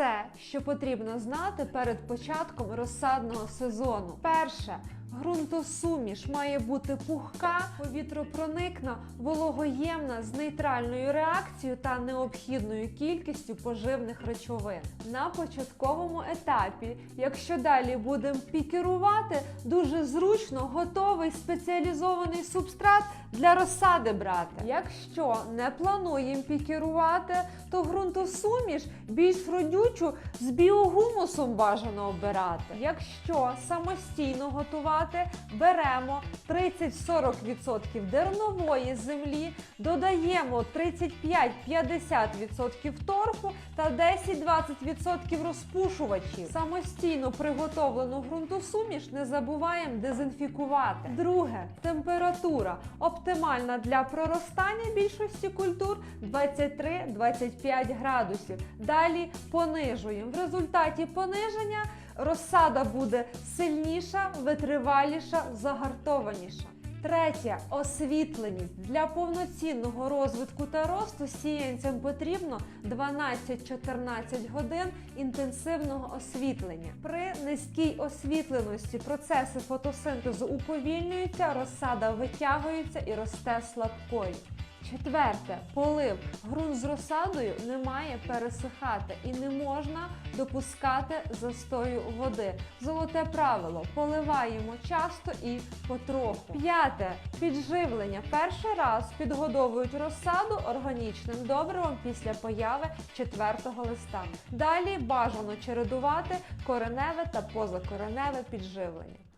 Все, що потрібно знати перед початком розсадного сезону. Перше. Ґрунтосуміш має бути пухка, повітропроникна, вологоємна з нейтральною реакцією та необхідною кількістю поживних речовин. На початковому етапі, якщо далі будемо пікерувати, дуже зручно готовий спеціалізований субстрат для розсади брати. Якщо не плануємо пікерувати, то ґрунтосуміш більш родючу з біогумусом бажано обирати. Якщо самостійно готувати, беремо 30-40% дернової землі, додаємо 35-50% торфу та 10-20% розпушувачів. Самостійно приготовлену ґрунтосуміш не забуваємо дезінфікувати. Друге температура оптимальна для проростання більшості культур 23-25 градусів. Далі понижуємо. В результаті пониження розсада буде сильніша, витриваліша, загартованіша. Третє освітленість. Для повноцінного розвитку та росту сіянцям потрібно 12-14 годин інтенсивного освітлення. При низькій освітленості процеси фотосинтезу уповільнюються, розсада витягується і росте слабкою. Четверте, полив. Ґрунт з розсадою не має пересихати і не можна допускати застою води. Золоте правило: поливаємо часто і потроху. П'яте підживлення. Перший раз підгодовують розсаду органічним добривом після появи четвертого листа. Далі бажано чередувати кореневе та позакореневе підживлення.